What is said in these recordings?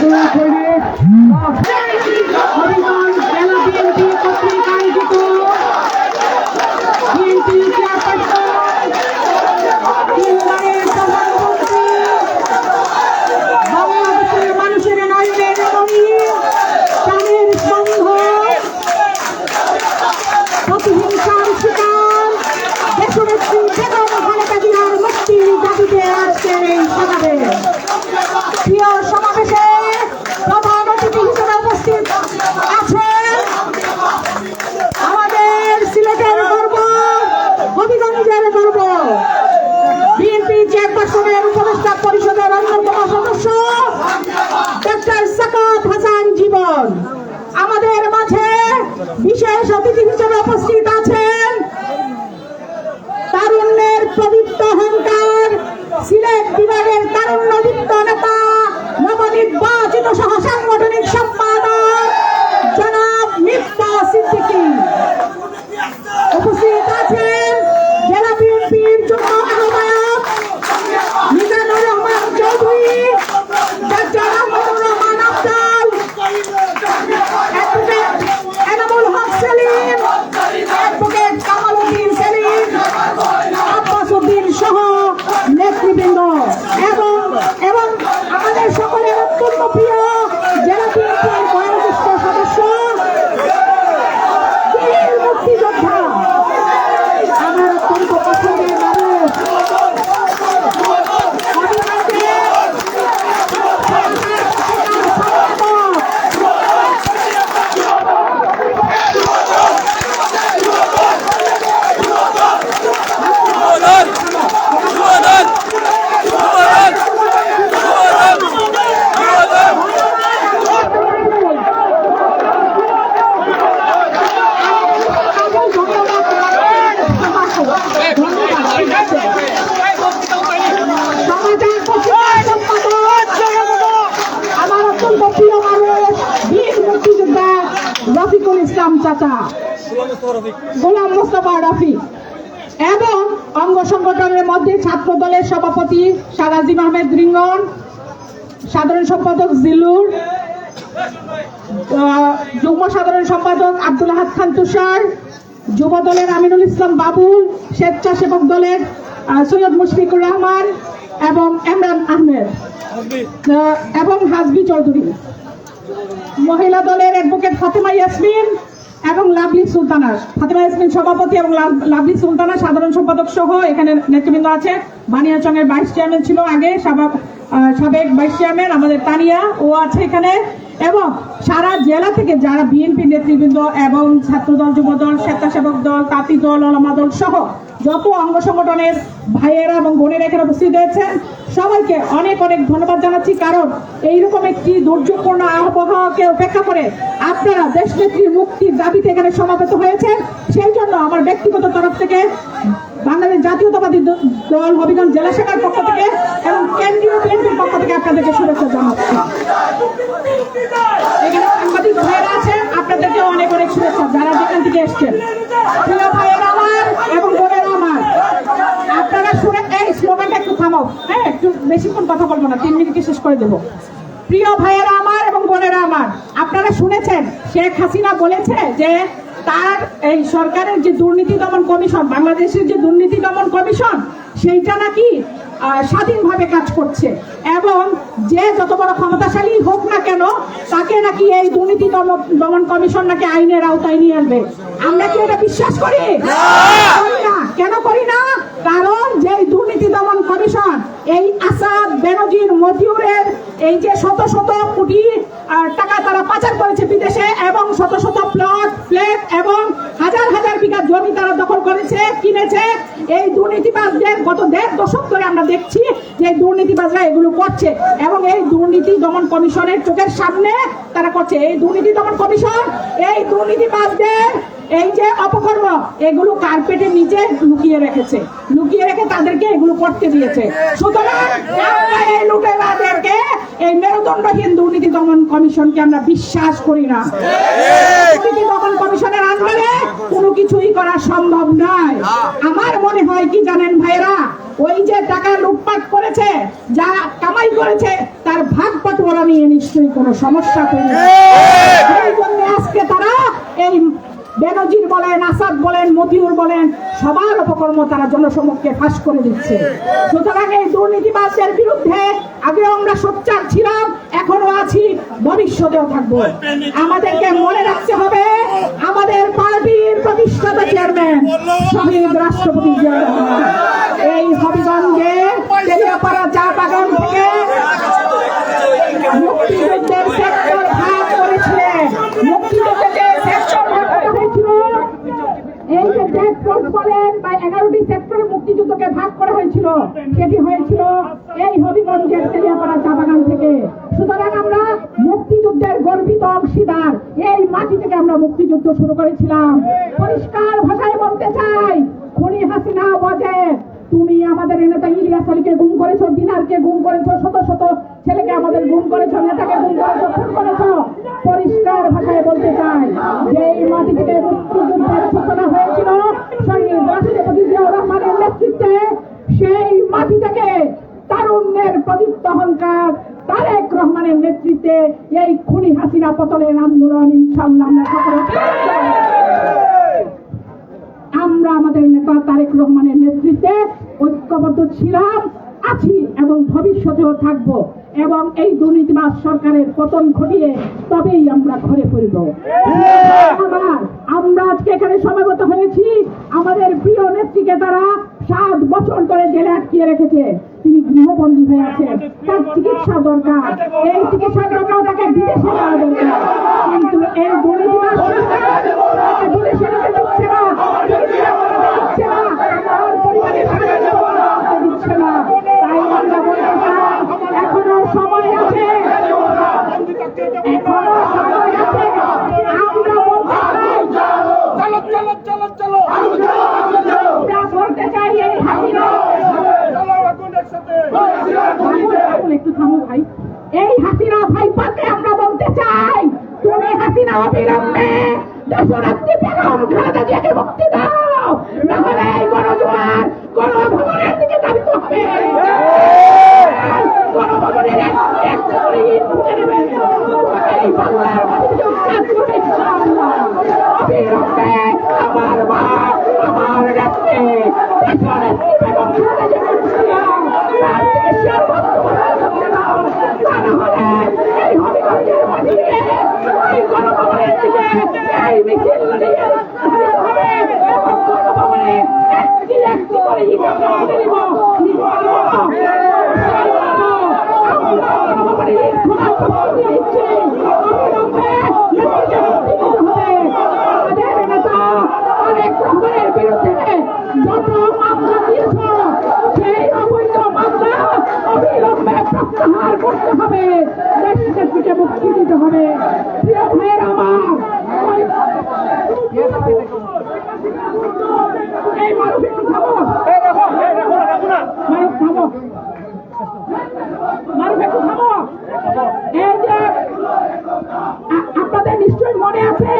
হরিগঞ্জ ইসলাম চাচা গোলাম মোস্তফা রফিক এবং অঙ্গ সংগঠনের মধ্যে ছাত্র দলের সভাপতি সারাজিম আহমেদ রিঙ্গন সাধারণ সম্পাদক জিলুর যুগ্ম সাধারণ সম্পাদক আব্দুল আহাদ খান তুষার যুব দলের আমিনুল ইসলাম বাবুল স্বেচ্ছাসেবক দলের সৈয়দ মুশফিকুর রহমান এবং এমরান আহমেদ। আহ, এবং হাসবি চৌধুরী। মহিলা দলের অ্যাডভোকেট ফাতেমা ইয়াসমিন এবং লাভলি সুলতানা। ফাতেমা ইয়াসমিন সভাপতি এবং লাভ- লাভলি সুলতানা সাধারণ সম্পাদক সহ এখানে নেতৃবৃন্দ আছে। বানিয়াচংয়ের ভাইস চেয়ারম্যান ছিল আগে সাবা- সাবেক ভাইস চেয়ারম্যান আমাদের তানিয়া, ও আছে এখানে। এবং সারা জেলা থেকে যারা বিএনপি নেতৃবৃন্দ এবং ছাত্রদল, যুবদল, স্বেচ্ছাসেবক দল, তাঁতি দল ওলামা দল সহ যত অঙ্গ সংগঠনের ভাইয়েরা এবং বোনেরা এখানে উপস্থিত হয়েছেন সবাইকে অনেক অনেক ধন্যবাদ জানাচ্ছি। কারণ এইরকম একটি দুর্যোগপূর্ণ আবহাওয়াকে উপেক্ষা করে আপনারা দেশ নেত্রীর মুক্তির দাবিতে এখানে সমাবেত হয়েছেন। সেই জন্য আমার ব্যক্তিগত তরফ থেকে বাংলাদেশ জাতীয়তাবাদী দল হবিগঞ্জ জেলা শাখার পক্ষ থেকে এবং কেন্দ্রীয় বিএনপির পক্ষ থেকে আপনাদেরকে শুভেচ্ছা জানাচ্ছি। এখানে সাংবাদিক ভাইয়েরা আছেন, আপনাদেরকে অনেক অনেক শুভেচ্ছা। যারা যেখান থেকে এসছেন আমার এবং আমার আপনারা শুনে এই হ্যাঁ একটু বেশিক্ষণ কথা বলব না, তিন মিনিটে শেষ করে দেবো? প্রিয় ভাইয়েরা আমার এবং বোনেরা আমার, আপনারা শুনেছেন, শেখ হাসিনা বলেছে যে তার এই সরকারের যে দুর্নীতি দমন কমিশন, বাংলাদেশের যে দুর্নীতি দমন কমিশন, সেইটা নাকি স্বাধীনভাবে কাজ করছে। এবং যে যত বড় ক্ষমতাশালী হোক না কেন তাকে নাকি এই দুর্নীতি দমন- দমন কমিশন নাকি আইনের আওতায় নিয়ে আনবে। আমরা কি এটা বিশ্বাস করি? করি না। কেন করি না? কারণ যে দুর্নীতি দমন কমিশন এই আসাদ বেনজির মজিউরের এই যে শত শত কোটি টাকা তারা পাচার করেছে বিদেশে এবং শত শত প্লট ফ্ল্যাট এবং হাজার হাজার বিঘা জমি তারা দখল করেছে, কিনেছে। এই দুর্নীতিবাজদের গত দেড় দশক ধরে আমরা দেখছি যে দুর্নীতিবাজরা এগুলো করছে এবং এই দুর্নীতি দমন কমিশনের চোখের সামনে তারা করছে। এই দুর্নীতি দমন কমিশন, এই দুর্নীতিবাজদের এই যে অপকর্ম এগুলো কার্পেটের নিচে লুকিয়ে রেখেছে। লুকিয়ে রেখে তাদেরকে এগুলো করতে দিয়েছে। সুতরাং এই লুটেরাদেরকে এই মেরুদণ্ডহীন দুর্নীতি দমন কমিশনকে আমরা বিশ্বাস করি না। দুর্নীতি দমন কমিশনের আন্ডারে কোনো কিছুই করা সম্ভব নয়। আমার মনে হয় কি জানেন ভাইরা ওই যে টাকা লুটপাট করেছে যা কামাই করেছে তার ভাগ বাটোয়ারা নিয়ে নিশ্চয়ই কোনো সমস্যা তৈরি। জন্য আজকে তারা এই বেনজির বলেন, আসাদ বলেন, মতিউর বলেন, সবার অপকর্ম তারা জনসমক্ষে ফাঁস করে দিচ্ছে। সুতরাং এই দুর্নীতিবাসের বিরুদ্ধে আগে আমরা সোচ্চার ছিলাম এখনও আছি, ভবিষ্যতেও থাকব। আমাদেরকে মনে রাখতে হবে, আমাদের পার্টির প্রতিষ্ঠাতা চেয়ারম্যান শহীদ রাষ্ট্রপতি এই হবিগঞ্জে তেলিয়াপাড়া চা বাগান থেকে মুক্তিযুদ্ধের সেক্টর ভাগ করেছিলেন মুক্তিযুদ্ধের যে সেক্টর ভাগ করা হয়েছিল এই যে ট্যাক্স ফোর্স বলেন বা এগারোটি সেক্টর মুক্তিযুদ্ধকে ভাগ করা হয়েছিল, সেটি হয়েছিল এই হবিগঞ্জের তেলিয়াপাড়া চা বাগান থেকে। সুতরাং আমরা মুক্তিযুদ্ধের গর্বিত অংশীদার, এই মাটি থেকে আমরা মুক্তিযুদ্ধ শুরু করেছিলাম। পরিষ্কার ভাষায় বলতে চাই, খুনি হাসিনা বজে। তুমি আমাদের নেতা ইলিয়াস আলীকে গুম করেছ, দিনারকে গুম করেছ, শত শত ছেলেকে আমাদের গুম করেছ, নেতাকে গুম করেছ, খুন করেছ। পরিষ্কার ভাষায় বলতে চাই, যে এই মাটি থেকে মুক্তিযুদ্ধের সূচনা হয়েছিল, শহীদ রাষ্ট্রপতি জিয়াউর রহমানের নেতৃত্বে সেই মাটি থেকে তারুণ্যের প্রদীপ্ত অহংকার তারেক রহমানের নেতৃত্বে এই খুনি হাসিনা পতনের আন্দোলন ইনশাল্লাহ আমরা সকলে আমরা আমাদের নেতা তারেক রহমানের নেতৃত্বে ঐক্যবদ্ধ ছিলাম আছি এবং ভবিষ্যতেও থাকব এবং এই দুর্নীতিবাজ সরকারের পতন ঘটিয়ে তবেই আমরা ঘরে ফিরব। আমরা আজকে এখানে সমাগত হয়েছি। আমাদের প্রিয় নেত্রীকে তারা সাত বছর ধরে জেলে আটকিয়ে রেখেছে। তিনি গৃহবন্দী হয়ে আছেন। তার চিকিৎসা দরকার। এই চিকিৎসার জন্য তাকে বিদেশে যাওয়া দরকার। কিন্তু এই দুর্নীতিবাজ সরকার তাকে বিদেশে যেতে দিচ্ছে না দিচ্ছে না তার পরিবারের সঙ্গে যোগাযোগ করতে দিচ্ছে না তাই আমরা বলতে চাই এখনও সময় আছে এখনও সময় আছে আমরা বলতে চাই চলো চলো চলো চলো আমরা বলতে চাই এই হাসিনা চলো এখন একসাথে থামুন, একটু থামো ভাই এই হাসিনা ভাই পাকে আমরা বলতে চাই তুমি হাসিনা অবিলম্বে দশরাত্রি বেগম খালেদা জিয়াকে মুক্তি দাও। না হলে এই গণজোয়ার গণভবনের দিকে ধাবিত হবে। গণভবনের এক এক করে ইট ফুটে নেবে এই বাংলার মাটিতে কাজ করবে ইনশাআল্লাহ। অবিলম্বে আমার মা আমার নেত্রী দেশরাত্রি বেগম খালেদা জিয়াকে মুক্তি দাও তার দেশের বর্তমান দাও তা না হলে এই হবিগঞ্জের মাটিতে এই গণভবনের দিকে এই মিছিল নিয়ে ধাবিত হবে এবং গণভবনে একটি একটি করে ইট আমরা তুলে নিব নিব আমরা গণভবনে ইট খোলার প্রস্তুতি নিচ্ছি অবিলম্বে নেত্রীকে মুক্তি দিতে হবে আমাদের নেতা অনেক রহমানের বিরুদ্ধে যত মামলা দিয়েছ সেই অবৈধ মামলা অবিলম্বে প্রত্যাহার করতে হবে দেশ নেত্রীকে মুক্তি দিতে হবে প্রিয় ভাইয়ের আমার এই মানুষ একটু থামো আপনাদের নিশ্চয়ই মনে আছে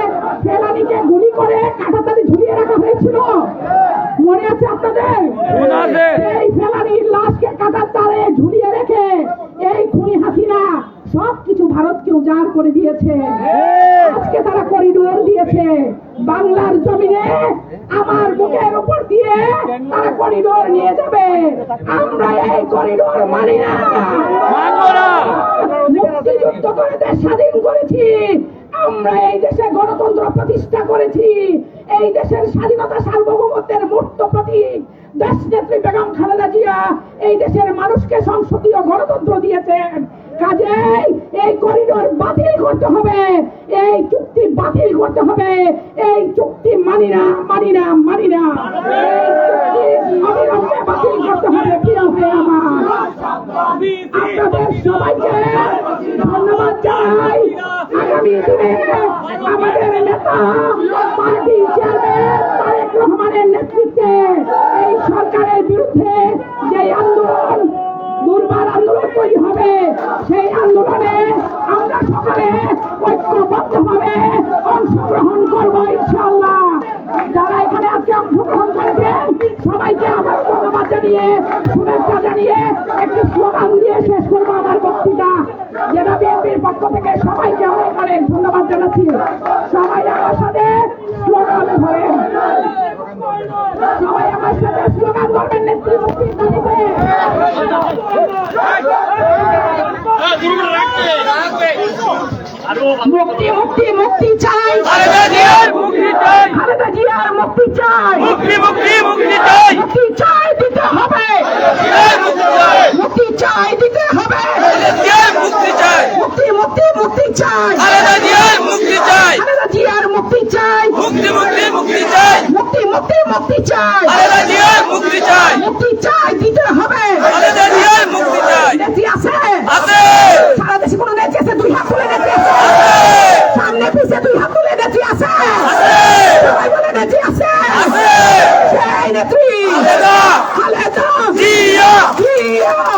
ফেলানিকে গুলি করে কাঁটাতালি ঝুলিয়ে রাখা হয়েছিল মনে আছে আপনাদের এই ফেলানির লাশকে কাঁটার তারে ঝুলিয়ে রেখে এই খুনি হাসিনা সবকিছু ভারতকে উজাড় করে দিয়েছে আজকে তারা করিডোর দিয়েছে বাংলার জমিনে আমার বুকের উপর দিয়ে তারা করিডোর নিয়ে যাবে। আমরা এই করিডোর মানি না। মুক্তিযুদ্ধ করে দেশ স্বাধীন করেছি। আমরা এই দেশে গণতন্ত্র প্রতিষ্ঠা করেছি। এই দেশের স্বাধীনতা সার্বভৌমত্বের মূর্ত প্রতীক। দেশ নেত্রী বেগম খালেদা জিয়া এই দেশের মানুষকে সংসদীয় গণতন্ত্র দিয়েছেন। কাজেই এই করিডোর বাতিল করতে হবে। এই চুক্তি বাতিল করতে হবে। এই চুক্তি মানি না মানি না মানি না। বাতিল করতে হবে, প্রিয় ভাই আমার। আপনাদের সবাইকে ধন্যবাদ জানাই। আগামী দিনে আমাদের নেতা, পার্টি চেয়ারম্যান তারেক রহমানের নেতৃত্বে এই সরকারের বিরুদ্ধে সেই আন্দোলনে আমরা সকলে ঐক্যবদ্ধভাবে অংশগ্রহণ করব ইনশাআল্লাহ। যারা এখানে আজকে অংশগ্রহণ করেছেন সবাইকে আমার ধন্যবাদ জানিয়ে, শুভেচ্ছা জানিয়ে একটি স্লোগান দিয়ে শেষ করব আমার বক্তৃতা। যেটা বিএনপির পক্ষ থেকে সবাইকে অনেক অনেক ধন্যবাদ জানাচ্ছি। সবাই আমার সাথে স্লোগান ধরেন। সবাই আমার সাথে স্লোগান ধরবেন, নেতৃত্ব মুক্তি মুক্তি মুক্তি চাই খালেদা জিয়ার মুক্তি চাই মুক্তি চাই মুক্তি মুক্তি চাই মুক্তি চাই দিতে হবে মুক্তি চাই মুক্তি চাই দিতে হবে মুক্তি চাই মুক্তি মুক্তি মুক্তি চাই খালেদা জিয়ার মুক্তি চাই খালেদা জিয়ার মুক্তি চাই মুক্তি মুক্তি মুক্তি চাই মুক্তি মুক্তি মুক্তি চাই খালেদা জিয়ার মুক্তি চাই মুক্তি চাই দিতে হবে খালেদা জিয়ার মুক্তি চাই নেত্রী আছে আছে সারা দেশে কোনো নেত্রী আছে দুই হাত তুলে নেত্রী আছে সামনে পিছে দুই হাত তুলে নেত্রী আছে। সবাই বলে নেত্রী আছে। আছে। সেই নেত্রী। খালেদা। জিয়া। জিয়া।